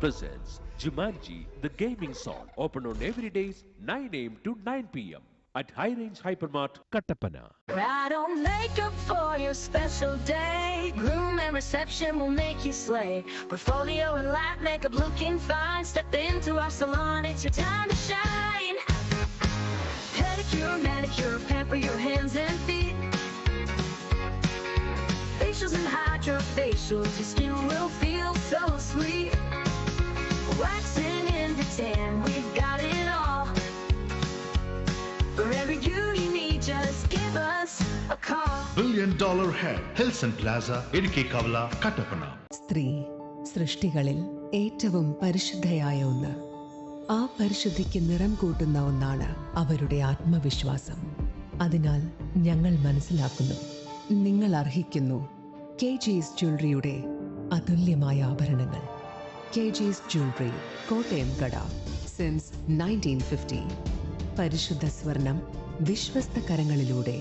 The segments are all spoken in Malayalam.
presents Jumanji, the gaming song. Open on every days 9 a.m. to 9 p.m. at High Range Hypermart, Kattapana. I don't makeup for your special day. Groom and reception will make you slay. Portfolio and light makeup looking fine. Step into our salon, it's your time to shine. Pedicure, manicure, pamper your hands and feet. Facials and hydrofacials, your skin will feel so sweet. Waxing in the tan, we've got it all. Wherever you, you need, just give us a call. Billion dollar head Hillson plaza Idukki Kavala Kattappana സ്ത്രീ സൃഷ്ടികളിൽ ഏറ്റവും പരിശുദ്ധയായ ഒന്ന്. ആ പരിശുദ്ധിക്ക് നിറം കൂട്ടുന്ന ഒന്നാണ് അവരുടെ ആത്മവിശ്വാസം. അതിനാൽ ഞങ്ങൾ മനസ്സിലാക്കുന്നു. നിങ്ങൾ അർഹിക്കുന്നു. കെ ജീസ് ജ്വല്ലറിയുടെ അതുല്യമായ ആഭരണങ്ങൾ. കെ ജിസ് ജ്വല്ലറി കോട്ടയം കട സിൻസ് നയന്റീൻ ഫിഫ്റ്റി പരിശുദ്ധ സ്വർണം വിശ്വസ്ത കരങ്ങളിലൂടെ.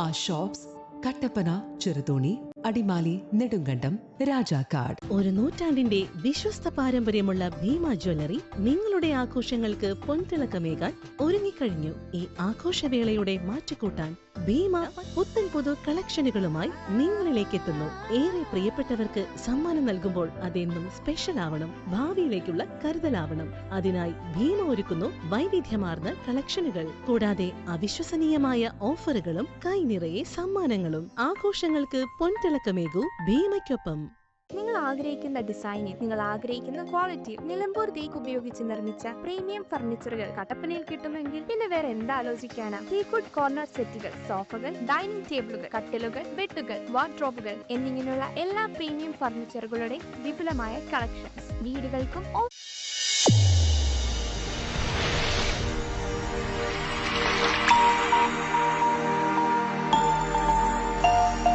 ആ ഷോപ്സ് കട്ടപ്പന ചെറുതോണി അടിമാലി നെടുങ്കണ്ടം രാജാക്കാട്. ഒരു നൂറ്റാണ്ടിന്റെ വിശ്വസ്ത പാരമ്പര്യമുള്ള ഭീമ ജ്വല്ലറി നിങ്ങളുടെ ആഘോഷങ്ങൾക്ക് പൊൻതിളക്കമേകാൻ ഒരുങ്ങിക്കഴിഞ്ഞു. ഈ ആഘോഷവേളയുടെ മാറ്റിക്കൂട്ടാൻ ഭീമ പുത്തൻ പുതു കളക്ഷനുകളുമായി നിങ്ങളിലേക്ക് എത്തുന്നു ഏറെ പ്രിയപ്പെട്ടവർക്ക് സമ്മാനം നൽകുമ്പോൾ അതെന്നും സ്പെഷ്യൽ ആവണം ഭാവിയിലേക്കുള്ള കരുതലാവണം. അതിനായി ഭീമ ഒരുക്കുന്നു വൈവിധ്യമാർന്ന കളക്ഷനുകൾ. കൂടാതെ അവിശ്വസനീയമായ ഓഫറുകളും കൈനിറയെ സമ്മാനങ്ങളും. ആഘോഷങ്ങൾക്ക് പൊൻതിളക്കമേകൂ ഭീമയ്ക്കൊപ്പം. നിങ്ങൾ ആഗ്രഹിക്കുന്ന ഡിസൈനിൽ നിങ്ങൾ ആഗ്രഹിക്കുന്ന ക്വാളിറ്റി നിലമ്പൂർ തേക്ക് ഉപയോഗിച്ച് നിർമ്മിച്ച പ്രീമിയം ഫർണിച്ചറുകൾ കട്ടപ്പനയിൽ കിട്ടുമെങ്കിൽ പിന്നെ വേറെ എന്താ ആലോചിക്കാനാ? ടീക്കുഡ് കോർണർ സെറ്റുകൾ സോഫകൾ ഡൈനിങ് ടേബിളുകൾ കട്ടിലുകൾ ബെഡുകൾ വാർഡ്രോബുകൾ എന്നിങ്ങനെയുള്ള എല്ലാ പ്രീമിയം ഫർണിച്ചറുകളുടെ വിപുലമായ കളക്ഷൻസ് വീടുകൾക്കും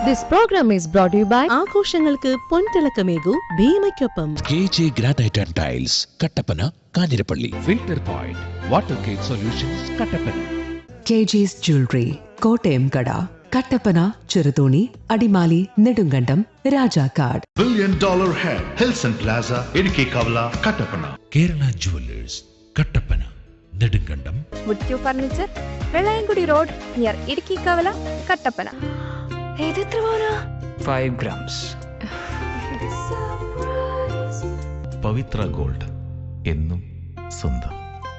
This program is brought you by by ആഘോഷങ്ങൾക്ക് പൊൻതിളക്കമേകൂ ഭീമയ്ക്കൊപ്പം. K J granite and tiles Kattappana Kanjirappally. Filter point water gate solutions Kattappana. K G's jewellery Kottayam കട Kattappana Cheruthoni Adimali Nedumkandam Rajakkad. Billion dollar head Hillson plaza Idukki Kavala Kattappana. Kerala jewellers Kattappana Nedumkandam. മുറ്റു furniture Vellayamkudi road near Idukki Kavala Kattappana. ഏതെത്ര പോരാ ഫൈവ് ഗ്രാംസ് പവിത്ര ഗോൾഡ് എന്നും സ്വന്തം.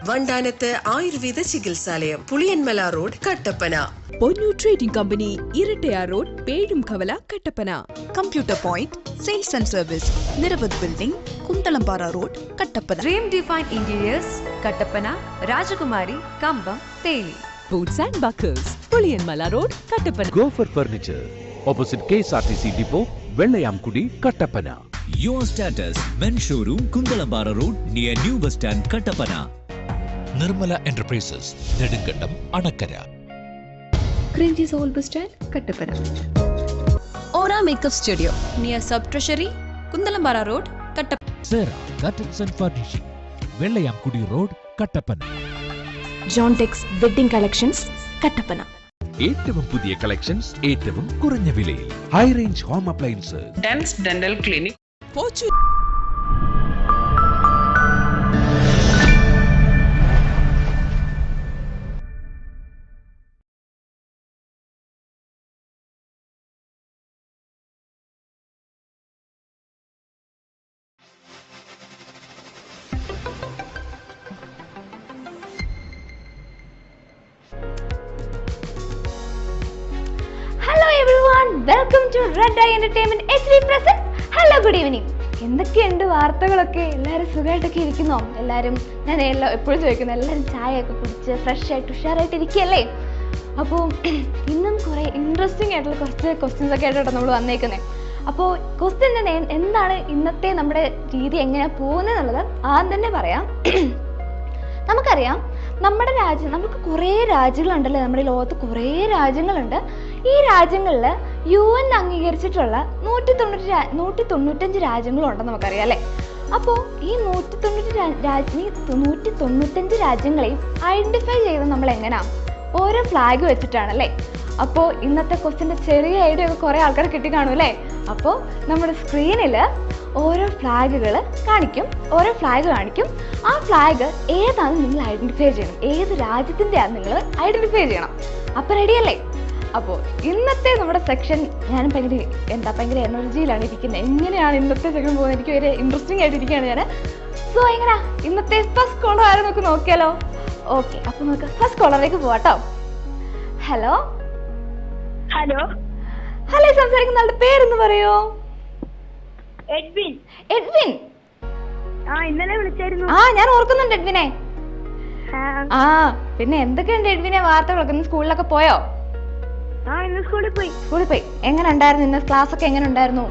വണ്ടാനത്ത് Ayurveda ചികിത്സാലയം Puliyanmala road Kattappana. Ponnu trading company Irattayar road Pezhum Kavala Kattappana. Computer point sales and service നിരവധി building Kunthalampara road Kattappana. Dream define interiors Kattappana Rajakumari Kambam Teli boots and bakers Puliyanmala road Kattappana gofer furniture opposite K S R T C depot Vellayamkudi Kattappana your status men showroom Kunthalampara road near new bus stand Kattappana Nirmala enterprises Nedumkandam Anakkara ക്രിഞ്ചിസ് old bus stand Kattappana aura makeup studio near sub treasury Kunthalampara road Kattappana Sera curtains and furnishing Vellayamkudi road Kattappana John ഏറ്റവും പുതിയ കളക്ഷൻസ് ഏറ്റവും കുറഞ്ഞ വിലയിൽ. High range home appliance Dens dental clinic welcome to red eye entertainment present hello good evening എന്തൊക്കെയുണ്ട് വാർത്തകളൊക്കെ? എല്ലാവരും സുഖമായിട്ടൊക്കെ ഇരിക്കുന്നോ? എല്ലാവരും ഞാൻ എല്ലാം എപ്പോഴും ചോദിക്കുന്നു എല്ലാവരും ചായയൊക്കെ കുടിച്ച് ഫ്രഷ് ആയിട്ട് ഉഷാറായിട്ട് ഇരിക്കുകയല്ലേ? അപ്പോൾ ഇന്നും കുറേ ഇൻട്രസ്റ്റിംഗ് ആയിട്ടുള്ള കുറച്ച് ക്വസ്റ്റ്യൻസ് ഒക്കെ ആയിട്ടോ നമ്മൾ വന്നേക്കുന്നത് അപ്പോൾ ക്വസ്റ്റ്യൻ തന്നെ എന്താണ് ഇന്നത്തെ നമ്മുടെ രീതി എങ്ങനെയാണ് പോകുന്നത് എന്നുള്ളത് ആദ്യം തന്നെ പറയാം. നമുക്കറിയാം നമ്മുടെ രാജ്യം നമുക്ക് കുറേ രാജ്യങ്ങളുണ്ടല്ലോ നമ്മുടെ ലോകത്ത്? കുറേ രാജ്യങ്ങളുണ്ട്. ഈ രാജ്യങ്ങളിൽ യു എൻ അംഗീകരിച്ചിട്ടുള്ള നൂറ്റി തൊണ്ണൂറ്റി നൂറ്റി തൊണ്ണൂറ്റഞ്ച് രാജ്യങ്ങളുണ്ടെന്ന് നമുക്കറിയാം അല്ലേ? അപ്പോൾ ഈ നൂറ്റി തൊണ്ണൂറ്റി രാജ്യ നൂറ്റി തൊണ്ണൂറ്റഞ്ച് രാജ്യങ്ങളെയും ഐഡന്റിഫൈ ചെയ്ത് നമ്മൾ എങ്ങനെയാണ് ഓരോ ഫ്ലാഗ് വെച്ചിട്ടാണ് അല്ലേ അപ്പോൾ ഇന്നത്തെ ക്വസ്റ്റിന്റെ ചെറിയ ഐഡിയ ഒക്കെ കുറേ ആൾക്കാർ കിട്ടി കാണും അല്ലേ? അപ്പോൾ നമ്മുടെ സ്ക്രീനിൽ ഓരോ ഫ്ലാഗുകൾ കാണിക്കും ഓരോ ഫ്ലാഗ് കാണിക്കും. ആ ഫ്ലാഗ് ഏതാണ് നിങ്ങൾ ഐഡന്റിഫൈ ചെയ്യണം? ഏത് രാജ്യത്തിന്റെയാണ് നിങ്ങൾ ഐഡന്റിഫൈ ചെയ്യണം? അപ്പോൾ റെഡിയല്ലേ അപ്പോൾ ഇന്നത്തെ നമ്മുടെ സെക്ഷൻ ഞാൻ ഭയങ്കര എന്താ ഭയങ്കര എനർജിയിലാണ് ഇരിക്കുന്നത്. എങ്ങനെയാണ് ഇന്നത്തെ സെക്ഷൻ പോകുന്നത്? എനിക്ക് വരെ ഇൻട്രസ്റ്റിംഗ് ആയിട്ട് ഇരിക്കുകയാണ് ഞാൻ സോ എങ്ങനെയാ? ഇന്നത്തെ ഫസ്റ്റ് കോളർ ആരും നമുക്ക് നോക്കിയാലോ? ഓക്കെ അപ്പോൾ നമുക്ക് ഫസ്റ്റ് കോളറിലേക്ക് പോവാട്ടോ. Hello hello. ഹലോ സംസാരിക്കുന്ന ആളുടെ പേരെന്ന് പറയോ? എഡ്വിൻ. എഡ്വിൻ? ആ ഇന്നലെ വിളിച്ചായിരുന്നു. ആ ഞാൻ ഓർക്കുന്നുണ്ട് എഡ്വിനെ. ആ, പിന്നെ എന്തൊക്കെയുണ്ട് എഡ്വിനെ? വാർത്തകളൊക്കെ ഇന്ന് സ്കൂളിലൊക്കെ പോയോ? ആ ഇന്ന് സ്കൂളിൽ പോയി. സ്കൂളിൽ പോയി. എങ്ങനെ ഉണ്ടായിരുന്നു? ഇന്ന് ക്ലാസ് ഒക്കെ എങ്ങനെ ഉണ്ടായിരുന്നു?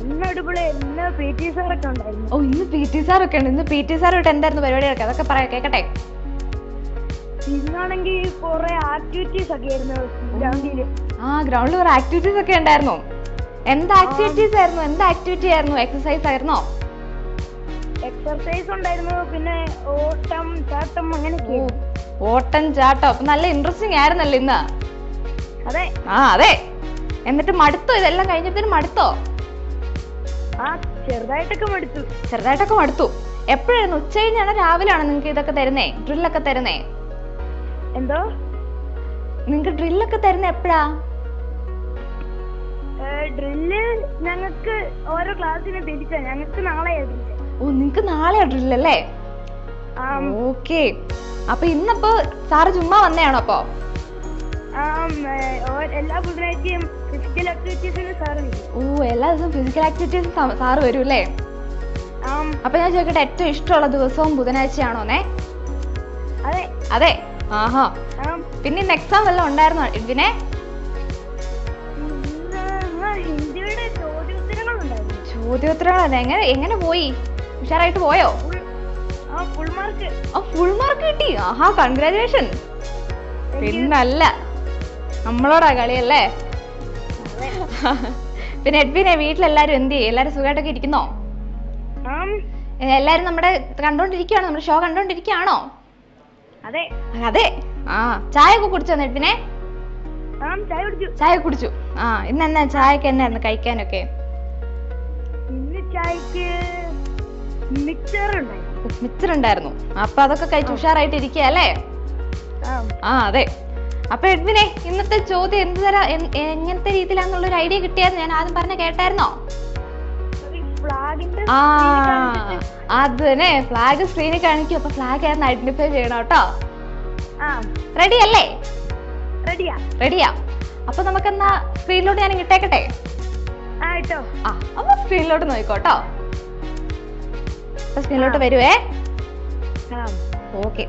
ഇന്ന് ഇന്ന് പി ടി സാറൊക്കെ ഉണ്ടായിരുന്നു. ഓ ഇന്ന് പി ടി സാർ ഒക്കെ ഉണ്ട്. ഇന്ന് പി ടി സാർ എന്തായിരുന്നു പരിപാടികളൊക്കെ? അതൊക്കെ പറയാം? കേക്കട്ടെ. ഇന്നാണെങ്കിൽ കുറെ ആക്ടിവിറ്റീസ് ഒക്കെ ആയിരുന്നു ഗ്രൗണ്ടിൽ. ആ ഗ്രൗണ്ടിൽ കുറെ ആക്ടിവിറ്റീസ് ഒക്കെ ഉണ്ടായിരുന്നു. എന്ത് ആക്ടിവിറ്റീസ് ആയിരുന്നു? എന്ത് ആക്ടിവിറ്റി ആയിരുന്നു? എക്സസൈസ് ആയിരുന്നോ? എക്സർസൈസ് ഉണ്ടായിരുന്നു. പിന്നെ ഓട്ടം ചാട്ടം അങ്ങനെയൊക്കെ ഓട്ടം ചാട്ടം. അപ്പൊ നല്ല ഇൻട്രസ്റ്റിംഗ് ആയിരുന്നല്ലോ ഇന്ന്? അതെ. ആ അതെ. എന്നിട്ട് മടുത്തോ? ഇതെല്ലാം കഴിഞ്ഞപ്പോ മടുത്തോ? ആ ചെറുതായിട്ടൊക്കെ മടുത്തു. ചെറുതായിട്ടൊക്കെ മടുത്തു. എപ്പോഴായിരുന്നു? ഉച്ച കഴിഞ്ഞാണോ ആണോ നിങ്ങൾക്ക് ഇതൊക്കെ തരുന്നേ? ഡ്രില്ലൊക്കെ തരുന്നേ? എന്തോ? നിങ്ങൾക്ക് ഡ്രില്ലൊക്കെ തരുന്ന എപ്പോഴാ? ഡ്രില്ല് ഞങ്ങൾക്ക് ഓരോ ക്ലാസ്സിനും തിരിച്ചാ ഞങ്ങൾക്ക് നാളെ ഓ നിങ്ങക്ക് നാളെയാ ഡ്രില്ലല്ലേ ഓക്കെ. അപ്പൊ ഇന്നപ്പോ സാറ് ചുമ്മാ വന്നയാണോ അപ്പൊ? എല്ലാ ബുധനാഴ്ചയും ഫിസിക്കൽ ആക്ടിവിറ്റീസിന് സാറ് ഓ എല്ലാ ദിവസവും ഫിസിക്കൽ ആക്ടിവിറ്റീസ് സാറ് വരും അല്ലേ? അപ്പൊ ഞാൻ ചോദിക്കട്ടെ ഏറ്റവും ഇഷ്ടമുള്ള ദിവസവും ബുധനാഴ്ചയാണോന്നേ അതെ. അതെ. ആഹാ. പിന്നെ ഇന്ന് എക്സാം വല്ലതും ഉണ്ടായിരുന്നോ? ഇതിനെ ചോദ്യോത്തരങ്ങളല്ലേ? എങ്ങനെ എങ്ങനെ പോയി? ഉഷാറായിട്ട് പോയോ? ആ ഫുൾ മാർക്ക് കിട്ടി. ആഹാ കൺഗ്രാജുലേഷൻ പിന്നല്ല നമ്മളോടാ കളിയല്ലേ? പിന്നെ എഡ്വിനെ വീട്ടിലെല്ലാരും എന്ത് ചെയ്യും? എല്ലാരും സുഖമായിട്ടൊക്കെ ഇരിക്കുന്നോ? എല്ലാരും നമ്മുടെ കണ്ടോണ്ടിരിക്കുകയാണോ നമ്മുടെ ഷോ കണ്ടോണ്ടിരിക്കുകയാണോ അതെ. അതെ. ആ ചായ ഒക്കെ കുടിച്ചോ എഡ്വിനെ ചായ കുടിച്ചു. ചായ കുടിച്ചു. ആ ഇന്ന് എന്നാ ചായക്ക് എന്നായിരുന്നു കഴിക്കാനൊക്കെ? ഇന്ന് ചായക്ക് മിക്സർ ഉണ്ടായിരുന്നു. മിക്സർ ഉണ്ടായിരുന്നു. അപ്പൊ അതൊക്കെ കഴിച്ച് ഉഷാറായിട്ട് ഇരിക്കുക അല്ലേ? ആ. അതെ. അപ്പൊ എഡ്വിനെ ഇന്നത്തെ ചോദ്യം എന്ത് തരാ എങ്ങനത്തെ രീതിയിലാന്നുള്ള ഒരു ഐഡിയ കിട്ടിയായിരുന്നു. ഞാൻ ആദ്യം പറഞ്ഞ കേട്ടായിരുന്നോ? ആ അത് ഫ്ലാഗ് സ്ക്രീനിൽ കാണിക്കും. അപ്പൊ ഫ്ലാഗ് ആയിരുന്നു ഐഡന്റിഫൈ ചെയ്യണം കേട്ടോ. റെഡി അല്ലേ? റെഡിയാ റെഡിയാ അപ്പൊ നമുക്ക് എന്നാ സ്ക്രീനിലോട്ട് ഞാൻ ഇട്ടേക്കട്ടെ? ആ അപ്പൊ സ്ക്രീനിലോട്ട് നോക്കോട്ടോ സ്ക്രീനിലോട്ട് വരുവേ? ഓക്കെ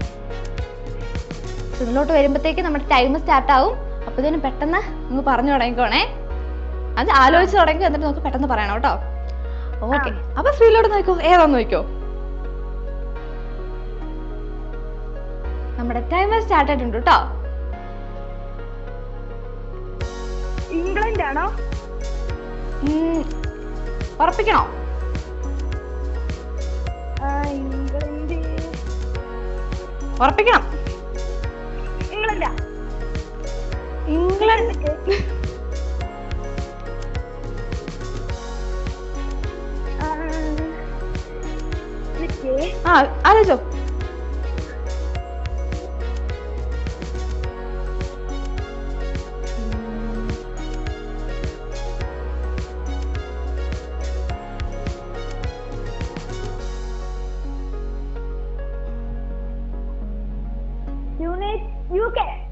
സ്ക്രീനിലോട്ട് വരുമ്പോഴത്തേക്ക് നമ്മുടെ ടൈം സ്റ്റാർട്ട് ആവും. അപ്പൊ ഇതിന് പെട്ടെന്ന് നമുക്ക് പറഞ്ഞു തുടങ്ങിക്കോണേ. അത് ആലോചിച്ച് തുടങ്ങി എന്നിട്ട് നമുക്ക് പെട്ടെന്ന് പറയണം കേട്ടോ. ഓക്കെ. അപ്പൊ സ്ക്രീനിലോട്ട് നോക്കോ. ഏതാന്ന് നോക്കോ? നമ്മുടെ ടൈമർ സ്റ്റാർട്ട് ആയിട്ടുണ്ട് കേട്ടോ ഇംഗ്ലണ്ട് ആണോ ഉറപ്പിക്കണോ? ഉറപ്പിക്കണം. ഇംഗ്ലണ്ടാ? ഇംഗ്ലണ്ട് ആ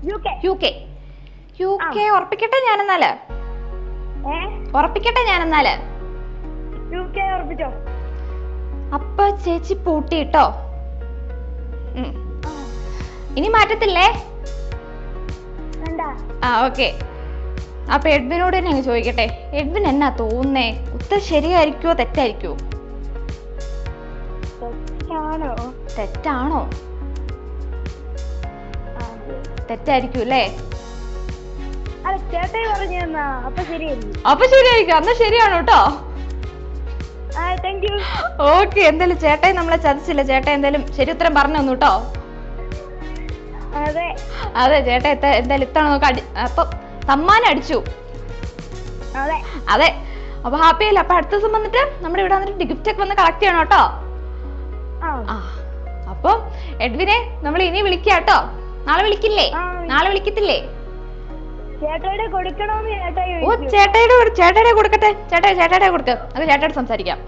UK U K U K ഉറപ്പിക്കട്ടെ ഞാനെന്നാൽ. ഏ? ഉറപ്പിക്കട്ടെ ഞാനെന്നാൽ. യുകെ ഉറപ്പിച്ചോ? അപ്പൊ ചേച്ചി പൂട്ടിട്ടോ. ഇനി മാറ്റത്തില്ലേ? ആ ഓക്കെ. അപ്പൊ എഡ്വിനോട് തന്നെ ചോദിക്കട്ടെ. എഡ്വിൻ എന്നാ തോന്നുന്നേ? ഉത്തരം ശരിയായിരിക്കോ തെറ്റായിരിക്കോ തെറ്റാണോ? തെറ്റായിരിക്കും അല്ലേ അപ്പൊ ശരിയായിരിക്കും. അന്ന് ശരിയാണോ കേട്ടോ ഓക്കെ എന്തായാലും ചേട്ടായി നമ്മളെ ചതിച്ചില്ല. ചേട്ടാ എന്തായാലും ശരി ഉത്തരം പറഞ്ഞു തന്നു കേട്ടോ അതെ. ചേട്ടാ എന്തായാലും ഇത്തവണ നോക്ക് അപ്പൊ സമ്മാനം അടിച്ചു. അതെ. അപ്പൊ ഹാപ്പി അല്ല? അപ്പൊ അടുത്ത ദിവസം വന്നിട്ട് നമ്മുടെ ഇവിടെ വന്നിട്ട് ഗിഫ്റ്റ് ഒക്കെ വന്ന് കളക്ട് ചെയ്യണം കേട്ടോ അപ്പൊ എഡ്വിനെ നമ്മൾ ഇനി വിളിക്കാം കേട്ടോ നാളെ വിളിക്കില്ലേ? നാളെ വിളിക്കത്തില്ലേ? ഓ ചേട്ടയുടെ കൊടു- ചേട്ടായുടെ കൊടുക്കട്ടെ. ചേട്ടാ ചേട്ടയുടെ കൊടുക്ക. അത് ചേട്ടയുടെ സംസാരിക്കാം.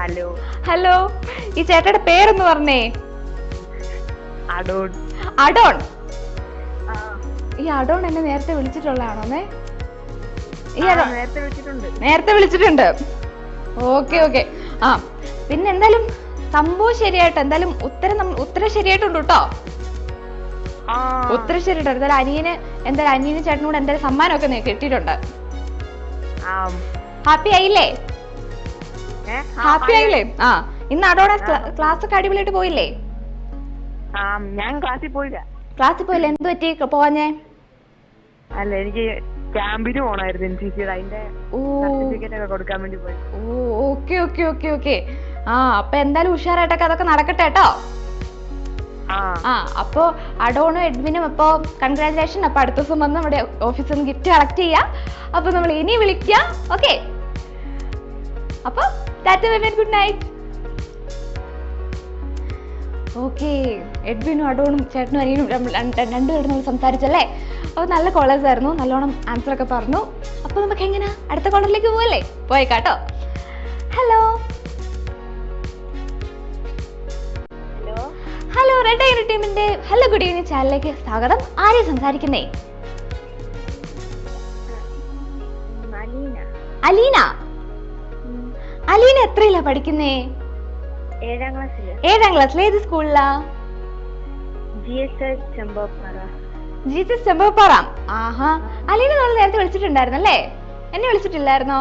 ഹലോ. ഹലോ ഈ ചേട്ടയുടെ പേരൊന്ന് പറഞ്ഞേ. അഡോൺ അഡോൺ ഈ അഡോൺ എന്നെ നേരത്തെ വിളിച്ചിട്ടുള്ളതാണോന്നേ? ഈ അഡോൺ നേരത്തെ വിളിച്ചിട്ടുണ്ട്. നേരത്തെ വിളിച്ചിട്ടുണ്ട്. Okay okay. ആ പിന്നെ എന്തായാലും സംഭവം ശരിയായിട്ട് എന്തായാലും ഉത്തരം ഉത്തരം ശരിയായിട്ടുണ്ട് കേട്ടോ. ഉത്തരം ശരിയായിട്ടുണ്ട്. എന്തായാലും അനിയന് എന്തായാലും അനിയന് ചേട്ടനോട് എന്തായാലും സമ്മാനമൊക്കെ നീ കിട്ടിയിട്ടുണ്ട്. ഹാപ്പി ആയില്ലേ? ഹാപ്പി ആയില്ലേ? ആ. ഇന്ന് അടോടെ ക്ലാസ് ഒക്കെ അടിപൊളിയായിട്ട് പോയില്ലേ? ഞാൻ ക്ലാസ്സിൽ പോയില്ല. ക്ലാസ്സിൽ പോയില്ല? എന്ത് പറ്റി? പോവാഞ്ഞേ? അല്ല എനിക്ക് ക്യാമ്പിന് പോണായിരുന്നു എൻ സി സിയുടെ അതിന്റെ സർട്ടിഫിക്കറ്റ് ഒക്കെ കൊടുക്കാൻ വേണ്ടി പോയി. ഓ ഓക്കെ ഓക്കെ ഓക്കെ ഓക്കെ. ആ അപ്പൊ എന്തായാലും ഉഷാറായിട്ടൊക്കെ അതൊക്കെ നടക്കട്ടെ കേട്ടോ. ആ. അപ്പോ അഡോണും എഡ്വിനും അപ്പോ കൺഗ്രാചുലേഷൻ അപ്പൊ അടുത്ത ദിവസം വന്ന് നമ്മുടെ ഓഫീസിൽ നിന്ന് ഗിഫ്റ്റ് കളക്ട് ചെയ്യാം. അപ്പൊ നമ്മൾ ഇനി വിളിക്കാം. ഓക്കെ അപ്പൊ ടാറ്റ ഗുഡ് നൈറ്റ് ഓക്കെ എഡ്വിനും അഡോണും ചേട്ടനും അനിയനും രണ്ടും- രണ്ട് രണ്ടുപേരും നമ്മൾ സംസാരിച്ചല്ലേ? അപ്പോൾ നല്ല കോളേജ് ആയിരുന്നു. നല്ലോണം ആൻസർ ഒക്കെ പറഞ്ഞു. അപ്പോൾ നമുക്ക് എങ്ങനെ? അടുത്ത കോളേജിലേക്ക് പോവല്ലേ? പോയേക്കാട്ടോ. ഹലോ ഹലോ റെഡ് ഐ ടീമിന്റെ ഹലോ ഗുഡ് ഈവനിങ് ചാനലിലേക്ക് സ്വാഗതം. ആരെയും സംസാരിക്കുന്നേ? അലീന. അലീന? എത്രയിലാ പഠിക്കുന്നേ? ഏഴാം ക്ലാസ്സിൽ. ഏഴാം ക്ലാസ്സിൽ ഏത് സ്കൂളിലാ? ജി എസ് ചെമ്പപ്പാറ ആഹാ. അലീന നമ്മൾ നേരത്തെ വിളിച്ചിട്ടുണ്ടായിരുന്നല്ലേ? എന്നെ വിളിച്ചിട്ടില്ലായിരുന്നോ?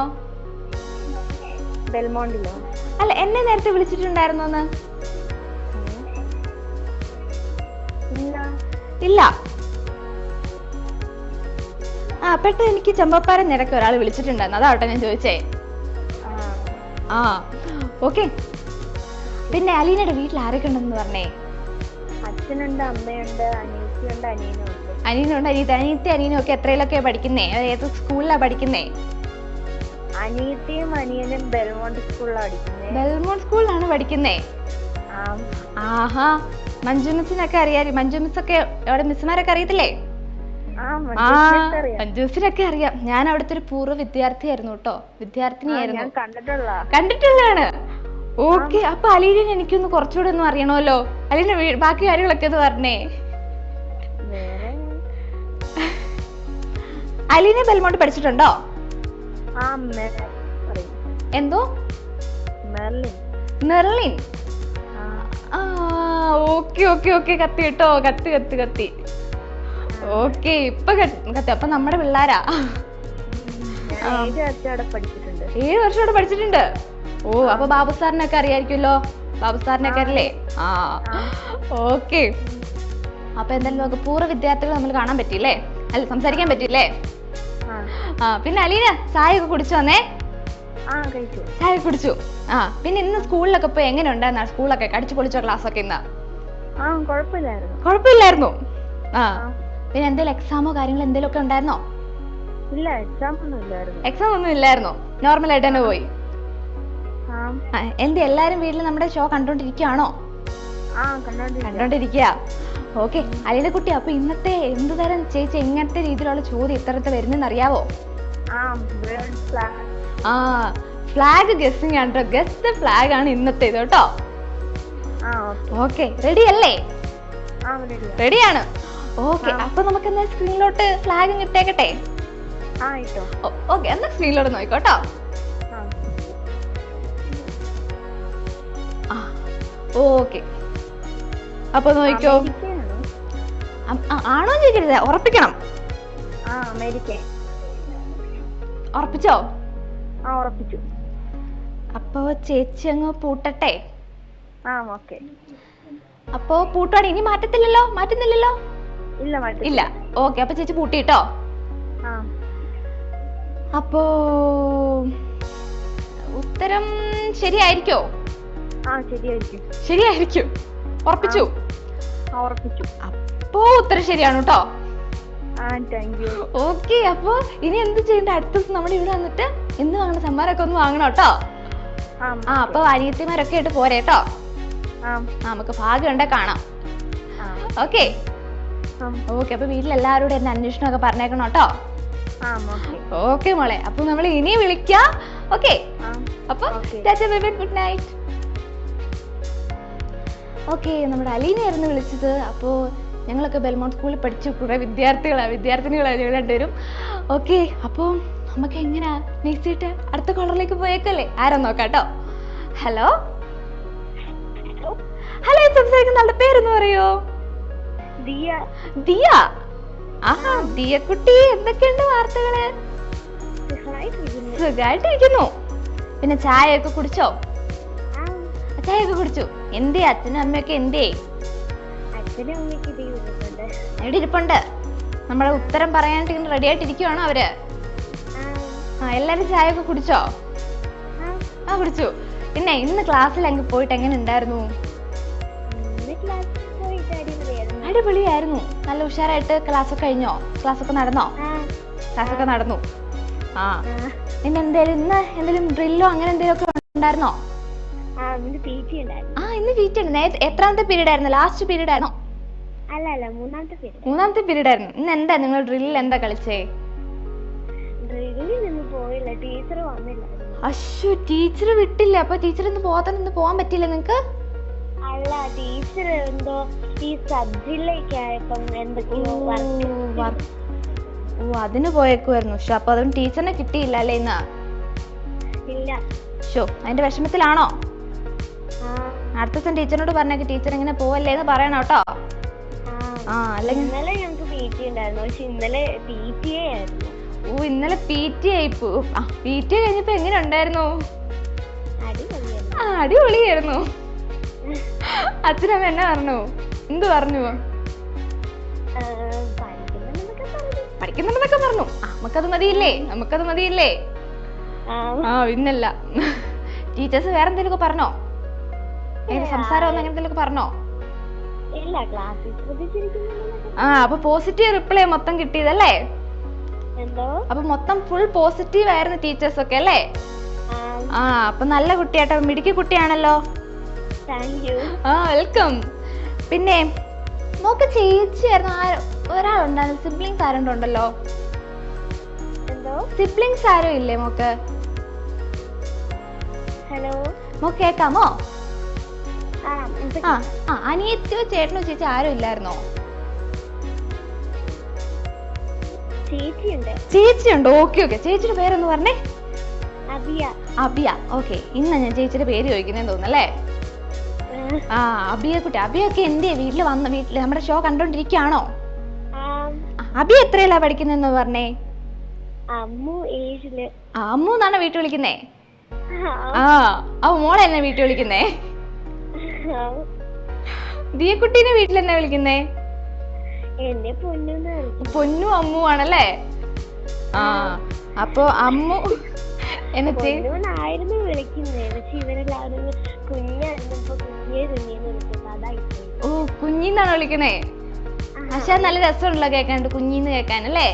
ബെൽമോണ്ടിലോ? അല്ല എന്നെ നേരത്തെ വിളിച്ചിട്ടുണ്ടായിരുന്നോന്ന്? ഇല്ല. ഇല്ല. ആ പെട്ടെന്ന് എനിക്ക് ചെമ്പപ്പാറ നിരക്ക് ഒരാൾ വിളിച്ചിട്ടുണ്ടായിരുന്നു. അതാവട്ടെ ഞാൻ ചോദിച്ചേ. ആ. ഓക്കെ. പിന്നെ അലീനയുടെ വീട്ടിൽ ആരൊക്കെ ഉണ്ടെന്ന് പറഞ്ഞേ? അച്ഛനുണ്ട് അമ്മയുണ്ട് അനിയത്തിയുണ്ട് അനിയനുണ്ട് അനിയനുണ്ട് അനിയത്തി. അനിയത്തി അനിയനും ഒക്കെ എത്രയിലൊക്കെ പഠിക്കുന്നേ? ഏത് സ്കൂളിലാ പഠിക്കുന്നേ? അനിയത്തിയും അനിയനും ബെൽമോണ്ട് സ്കൂളിലാണ് പഠിക്കുന്നത് ബെൽമോണ്ട് സ്കൂളിലാണ് പഠിക്കുന്നേ? ആഹാ. മഞ്ജു മിസ്സിനൊക്കെ അറിയാം. മഞ്ജു മിസ് ഒക്കെ അവിടെ മിസ്സുമാരൊക്കെ അറിയത്തില്ലേ? ആ മഞ്ജുസിനൊക്കെ അറിയാം. മഞ്ജു മിസ്സിനൊക്കെ അറിയാം. ഞാൻ അവിടുത്തെ ഒരു പൂർവ വിദ്യാർത്ഥിയായിരുന്നു കേട്ടോ. വിദ്യാർത്ഥിനിയായിരുന്നു. കണ്ടിട്ടുള്ളതാണ്. ഓക്കെ അപ്പൊ അലീനെ എനിക്കൊന്ന് കുറച്ചുകൂടെ ഒന്ന് അറിയണമല്ലോ. അലീന ബാക്കി കാര്യങ്ങളൊക്കെ ഒന്ന് പറഞ്ഞേ. അലീന ബെൽമോണ്ട് പഠിച്ചിട്ടുണ്ടോ? എന്തോ? മെർലിൻ. ഓക്കെ ഓക്കെ ഓക്കെ കത്തി കേട്ടോ കത്തി കത്തി കത്തി. ഓക്കെ ഇപ്പൊ കത്തി. അപ്പൊ നമ്മുടെ പിള്ളേരാ? ഏഴ് വർഷം അവിടെ പഠിച്ചിട്ടുണ്ട്. ഓ അപ്പൊ ബാബു സാറിനൊക്കെ അറിയായിരിക്കുമല്ലോ? ബാബു സാറിനൊക്കെ അല്ലേ? ആ. ഓക്കെ. അപ്പൊ എന്തായാലും നമുക്ക് പൂർവ വിദ്യാർത്ഥികൾ നമ്മൾ കാണാൻ പറ്റില്ലേ അല്ല സംസാരിക്കാൻ പറ്റില്ലേ ആ. പിന്നെ അലീന ചായ ഒക്കെ കുടിച്ചു വന്നേ ചായ കുടിച്ചു. ആ പിന്നെ ഇന്ന് സ്കൂളിലൊക്കെ പോയി എങ്ങനെ ഉണ്ടായിരുന്ന സ്കൂളൊക്കെ കടിച്ചു പൊളിച്ചോ ക്ലാസ് ഒക്കെ ഇന്ന്? കുഴപ്പമില്ലായിരുന്നു ആ പിന്നെ എന്തെങ്കിലും എക്സാമോ കാര്യങ്ങളോ എന്തെങ്കിലും ഒക്കെ ഉണ്ടായിരുന്നോ? ഇല്ല എക്സാം ഒന്നും ഇല്ലായിരുന്നു. എക്സാം ഒന്നും ഇല്ലായിരുന്നോ. നോർമൽ ആയിട്ട് തന്നെ പോയി. എന്ത് എല്ലാരും വീട്ടിൽ നമ്മുടെ ഷോ കണ്ടോണ്ടിരിക്കുകയാണോ കണ്ടോണ്ടിരിക്കുക ഓക്കെ അലീന കുട്ടി അപ്പൊ ഇന്നത്തെ എന്ത് തരം ചേച്ചി എങ്ങനത്തെ രീതിയിലുള്ള ചോദ്യം ഇത്തരത്തിൽ വരുന്നെന്ന് അറിയാവോ ആ ഫ്ലാഗ് ആ ഫ്ലാഗ് ഗസ്സിംഗ് ആണ് ഗസ് ദ ഫ്ലാഗ് ആണ് ഇന്നത്തെ ഇത് കേട്ടോ. ഓക്കെ. റെഡി അല്ലേ? റെഡിയാണ് ഓക്കെ അപ്പൊ നമുക്ക് എന്നാ സ്ക്രീനിലോട്ട് ഫ്ലാഗ് ഇട്ടേക്കട്ടെ? ഓക്കെ എന്നാ സ്ക്രീനിലോട്ട് നോക്കോട്ടോ ഓക്കെ. അപ്പൊ ആ, ആണോ ചോദിക്കരുത്? ഉറപ്പിക്കണം. ഉറപ്പിച്ചോ? ഉറപ്പിച്ചു. അപ്പൊ ചേച്ചി അങ്ങ് പൂട്ടട്ടെ? ആ ഓക്കെ. അപ്പോ പൂട്ടോടെ ഇനി മാറ്റത്തില്ലല്ലോ? മാറ്റുന്നില്ലല്ലോ? ഇല്ല ഇല്ല. ഓക്കെ അപ്പൊ ചേച്ചി പൂട്ടിട്ടോ അപ്പോ ഉത്തരം ശരിയായിരിക്കോ? ശരിയായിരിക്കും. ഉറപ്പിച്ചു? അപ്പോ ഉത്തരം ശരിയാണ് കേട്ടോ. ഓക്കെ അപ്പോ ഇനി എന്ത് ചെയ്യണ്ട? അടുത്ത ദിവസം നമ്മുടെ ഇവിടെ വന്നിട്ട് ഇന്ന് വാങ്ങുന്ന സമ്മാനമൊക്കെ ഒന്ന് വാങ്ങണം കേട്ടോ. ആ അപ്പൊ അനിയത്തിമാരൊക്കെ ആയിട്ട് പോരെ കേട്ടോ. ആ ആ നമുക്ക് ഭാഗം ഉണ്ടെ കാണാം. ഓക്കെ. ഓക്കെ അപ്പൊ വീട്ടിലെല്ലാവരോടും എന്നെ അന്വേഷണമൊക്കെ പറഞ്ഞേക്കണം കേട്ടോ. ഓക്കെ. മോളെ അപ്പൊ നമ്മൾ ഇനി വിളിക്കാം. ഓക്കെ. അപ്പൊ ഗുഡ് നൈറ്റ് ഓക്കെ നമ്മുടെ അലീനയായിരുന്നു വിളിച്ചത്. അപ്പോൾ ഞങ്ങളൊക്കെ ബെൽമോണ്ട് സ്കൂളിൽ പഠിച്ച കുറെ വിദ്യാർത്ഥികളാണ് വിദ്യാർത്ഥിനികളാണ് ഞങ്ങൾ രണ്ടുപേരും. ഓക്കെ അപ്പോൾ നമുക്ക് എങ്ങനെയാ നെക്സ്റ്റ് അടുത്ത കളറിലേക്ക് പോയേക്കല്ലേ? ആരാ നോക്കാം കേട്ടോ ഹലോ ഹലോ സംസാരിക്കുന്ന ആളുടെ പേരൊന്ന് പറയോ? ദിയ. ദിയ? ആഹാ ദിയ കുട്ടി എന്തൊക്കെയുണ്ട് വാർത്തകൾ? സുഖായിട്ടിരിക്കുന്നു. പിന്നെ ചായ ഒക്കെ കുടിച്ചോ? ചായ ഒക്കെ കുടിച്ചു. എന്തേ അച്ഛനും അമ്മയൊക്കെ എന്തേ? എവിടെ ഇരിപ്പുണ്ട്. നമ്മളെ ഉത്തരം പറയാനായിട്ട് ഇങ്ങനെ റെഡി ആയിട്ടിരിക്കുവാണോ അവർ? ആ. എല്ലാരും ഒക്കെ കുടിച്ചോ? ആ. കുടിച്ചു. പിന്നെ ഇന്ന് ക്ലാസ്സിൽ അങ്ങ് പോയിട്ട് എങ്ങനെ ഉണ്ടായിരുന്നു? അടിപൊളിയായിരുന്നു. നല്ല ഉഷാറായിട്ട് ക്ലാസ് ഒക്കെ കഴിഞ്ഞോ? ക്ലാസ് ഒക്കെ നടന്നോ? ക്ലാസ് ഒക്കെ നടന്നു. ആ. നിന്നെ എന്തേലും ഇന്ന് എന്തെങ്കിലും ഡ്രില്ലോ അങ്ങനെ എന്തെങ്കിലും ഒക്കെ ഉണ്ടായിരുന്നോ. ആ ഇന്ന് പി ടി ഉണ്ട് എത്രാമത്തെ പീരീഡ് ആയിരുന്നു? ലാസ്റ്റ് പീരീഡ് ആയിരുന്നോ അല്ല അല്ല മൂന്നാമത്തെ പേര് മൂന്നാമത്തെ പീരീഡ് ആയിരുന്നു. ഇന്ന് എന്താ? നിങ്ങൾ ഡ്രില്ലിൽ എന്താ കളിച്ചേ? ഡ്രില്ലിൽ നിന്ന് പോയില്ല. ടീച്ചർ അശ്ശോ ടീച്ചർ വിട്ടില്ല. അപ്പൊ ടീച്ചർ ഇന്ന് പോകാൻ ഇന്ന് പോകാൻ പറ്റില്ല നിങ്ങക്ക്? അല്ല ടീച്ചർ എന്തോ ഈ എന്തൊക്കെയോ വർക്ക് ഓ അതിന് പോയേക്കുമായിരുന്നു ഷോ അപ്പൊ അതും ടീച്ചറിനെ കിട്ടിയില്ല അല്ലേ ഇന്ന്? ഇല്ല. ഷോ അതിന്റെ വിഷമത്തിലാണോ? അടുത്ത ദിവസം ടീച്ചറിനോട് പറഞ്ഞേക്ക് ടീച്ചർ ഇങ്ങനെ പോവല്ലേ എന്ന് പറയണം കേട്ടോ. ആ. അല്ലെങ്കിൽ ഇന്നലെ ഞങ്ങൾക്ക് പി ടി ഉണ്ടായിരുന്നു. പക്ഷെ ഇന്നലെ പി ടി എ ആയിരുന്നു. ഓ ഇന്നലെ പി ടി ആയി പി ടി കഴിഞ്ഞപ്പോ എങ്ങനെ ഉണ്ടായിരുന്നു? അടിപൊളിയായിരുന്നു. അച്ഛനമ്മ എന്നെ പറഞ്ഞു. എന്ത് പറഞ്ഞു? പഠിക്കുന്നുണ്ടെന്നൊക്കെ പറഞ്ഞു. നമുക്കത് മതിയില്ലേ? നമുക്കത് മതിയില്ലേ? ആ. പിന്നല്ല. ടീച്ചേഴ്സ് വേറെ എന്തെങ്കിലും പറഞ്ഞോ? സംസാരം ഒന്നും അങ്ങനെ പറഞ്ഞോ? ആ അപ്പൊ പോസിറ്റീവ് റിപ്ലൈ മൊത്തം കിട്ടിയതല്ലേ? അപ്പൊ മൊത്തം ഫുൾ പോസിറ്റീവ് ആയിരുന്നു ടീച്ചേഴ്സ് ഒക്കെ അല്ലേ? ആ. അപ്പൊ നല്ല കുട്ടിയാട്ടോ. മിടുക്കി കുട്ടിയാണല്ലോ. ആ വെൽക്കം. പിന്നെ നോക്ക് ചേച്ചിയായിരുന്നു ആ ഒരാളുണ്ടായിരുന്നു. സിബ്ലിങ്സ് ആരും ഉണ്ടല്ലോ. എന്തോ? സിബ്ലിങ്സ് ആരും ഇല്ലേ മോക്ക്? ഹലോ? മോക്ക് കേക്കാമോ? ആ ആ അനിയത്തിയോ ചേട്ടനോ ചേച്ചി ആരും ഇല്ലായിരുന്നോ? ചേച്ചിയുണ്ടോ. Okay okay. ചേച്ചിയുടെ പേരൊന്ന് പറഞ്ഞേ? അബിയ. അബിയ. ഓക്കെ. ഇന്നാ ഞാൻ ചേച്ചിയുടെ പേര് ചോദിക്കുന്നേന്ന് തോന്നുന്നല്ലേ ആ അബിയെ കുട്ടി അബിയൊക്കെ എന്തിയാ? വീട്ടിൽ വന്ന വീട്ടിൽ നമ്മുടെ ഷോ കണ്ടോണ്ടിരിക്കുകയാണോ? ആ, അബി എത്രയല്ല പഠിക്കുന്നെന്ന് പറഞ്ഞേ? അമ്മു ഏഴിൽ. ആ, അമ്മു എന്നാണ് വീട്ടിൽ വിളിക്കുന്നേ? ആ, അപ്പൊ മോളെ എന്നെ വീട്ടിൽ വിളിക്കുന്നേ? ദിയക്കുട്ടീനെ വീട്ടിൽ എന്നെ വിളിക്കുന്നേ? എന്നെ പൊന്നെന്ന് പൊന്നു അമ്മു ആണല്ലേ? ആ അപ്പൊ അമ്മു എന്നെ ചേ പൊന്നൂന്നായിരുന്നു വിളിക്കുന്നേ. പക്ഷെ ഇവരെല്ലാവരും കുഞ്ഞായിരുന്നപ്പോ ഓ കുഞ്ഞിന്നാണോ വിളിക്കുന്നേ പക്ഷെ നല്ല രസമുണ്ടല്ലോ കേൾക്കാണ്ട് കുഞ്ഞിന്ന് കേക്കാൻ അല്ലേ?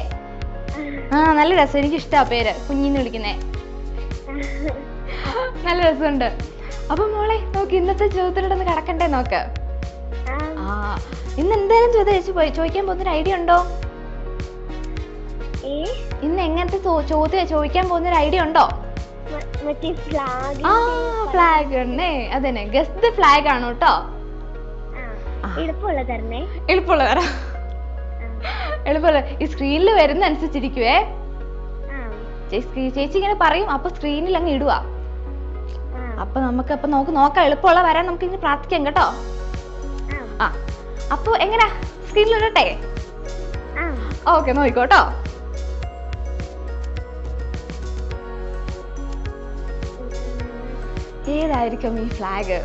ആ നല്ല രസം. എനിക്ക് ഇഷ്ടാ പേര് കുഞ്ഞിന്ന് വിളിക്കുന്നേ നല്ല രസമുണ്ട്. അപ്പൊ മോളെ നോക്ക് ഇന്നത്തെ ചോദ്യത്തിലൂടെ കടക്കണ്ടേ നോക്ക്? ആ. ഇന്ന് എന്തായാലും ചോദ്യം ചേച്ചി പോയി. ചോദിക്കാൻ പോകുന്നൊരു ഐഡിയ ഉണ്ടോ? ഇന്ന് എങ്ങനത്തെ ചോദ്യം ചോദിക്കാൻ പോകുന്നൊരു ഐഡിയ ഉണ്ടോ? ആ ഫ്ലാഗ് ഉണ്ടേ അതന്നെ. ഗസ്റ്റ് ഫ്ലാഗ് ആണ് കേട്ടോ എളുപ്പമുള്ള തരണേ എളുപ്പമുള്ള തരാം എളുപ്പമുള്ള ഈ സ്ക്രീനിൽ വരുന്ന അനുസരിച്ചിരിക്കുവേ ചേച്ചി ഇങ്ങനെ പറയും അപ്പൊ സ്ക്രീനിൽ അങ്ങ് ഇടുക അപ്പൊ നമുക്ക് അപ്പൊ നമുക്ക് നോക്കാം. എളുപ്പമുള്ള വരാൻ നമുക്ക് ഇങ്ങനെ പ്രാർത്ഥിക്കാം കേട്ടോ. ആ. അപ്പൊ എങ്ങനാ? സ്ക്രീനിൽ ഇടട്ടെ? ഓക്കെ നോക്കിക്കോട്ടോ ഏതായിരിക്കും ഈ ഫ്ലാഗ്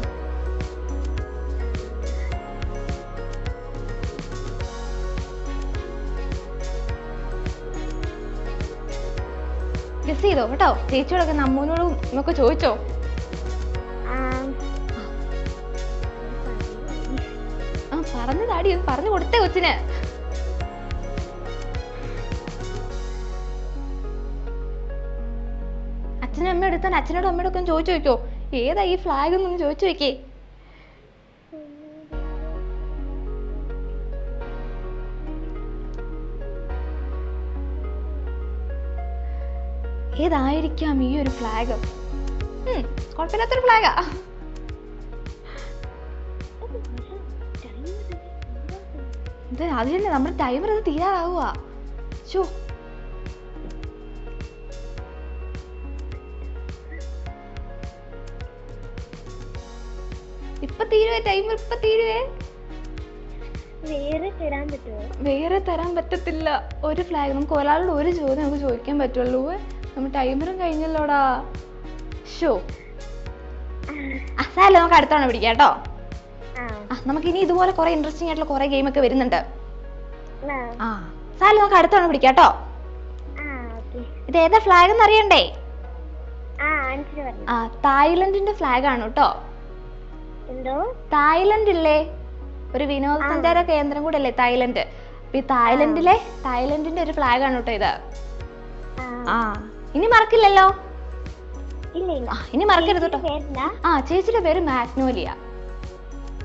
ഗസ് ചെയ്തോ കേട്ടോ. ചേച്ചിയോടൊക്കെ നമ്മോനോടും നമുക്ക് ചോദിച്ചോ? ആ, പറഞ്ഞു താടി ഒന്ന് പറഞ്ഞു കൊടുത്തേ കൊച്ചിന്. അച്ഛനും അമ്മ എടുത്താൽ അച്ഛനോടും അമ്മയോടൊക്കെ ചോദിച്ചു നോക്കോ ഏതാ ഈ ഫ്ലാഗ് എന്നൊന്ന് ചോദിച്ചു വെക്കേ ഏതായിരിക്കാം ഈ ഒരു ഫ്ലാഗ് കുഴപ്പമില്ലാത്തൊരു ഫ്ലാഗാ അത് തന്നെ നമ്മുടെ ടൈമർ അത് തീരാറാവുക ഷോ തീരുവേ ടൈമർ ഇപ്പൊ തീരുവേ വേറെ തരാൻ പറ്റുമോ വേറെ തരാൻ പറ്റത്തില്ല. ഒരു ഫ്ലാഗ് നമുക്ക് ഒരാളോട് ഒരു ചോദ്യം നമുക്ക് ചോദിക്കാൻ പറ്റുള്ളൂ. നമ്മൾ ടൈമറും കഴിഞ്ഞല്ലോടാ. ഷോ അസാല നമുക്ക് അടുത്തവണ പിടിക്കാം കേട്ടോ. നമുക്ക് ഇനി ഇതുപോലെ കുറെ ഇൻട്രസ്റ്റിംഗ് ആയിട്ടുള്ള കുറെ ഗെയിം ഒക്കെ വരുന്നുണ്ട്. ആ. സാല നമുക്ക് അടുത്തവണ പിടിക്കാം കേട്ടോ. ഇത് ഏതാ ഫ്ലാഗ് എന്ന് അറിയണ്ടേ തായ്ലൻഡിന്റെ ഫ്ലാഗ് ആണ് കേട്ടോ. എന്തോ? തായ്ലൻഡ് ഇല്ലേ ഒരു വിനോദസഞ്ചാര കേന്ദ്രം കൂടെ അല്ലേ തായ്ലൻഡ്? ഈ തായ്ലൻഡിലെ തായ്ലൻഡിന്റെ ഒരു ഫ്ലാഗ് ആണ് കേട്ടോ ഇത്. ആ. ഇനി മറക്കില്ലല്ലോ? ഇനി മറക്കരുത് കേട്ടോ. ആ ചേച്ചിയുടെ പേര് മാഗ്നോലിയ.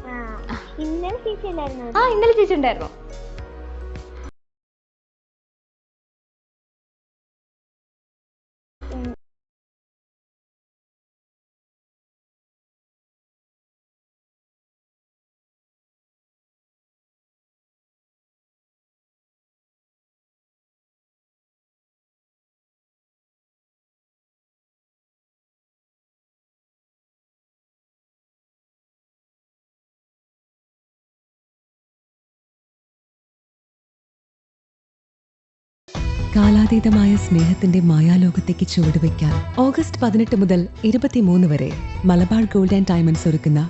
ആ. ഇന്നലെ ചേച്ചി ഉണ്ടായിരുന്നു? ആ ഇന്നലെ ചേച്ചി ഉണ്ടായിരുന്നു. കാലാതീതമായ സ്നേഹത്തിന്റെ മായാലോകത്തേക്ക് ചുവടുവെക്കാൻ ഓഗസ്റ്റ് പതിനെട്ട് മുതൽ ഇരുപത്തിമൂന്ന് വരെ മലബാർ ഗോൾഡ് ആൻഡ് ഡയമണ്ട്സ് ഒരുക്കുന്ന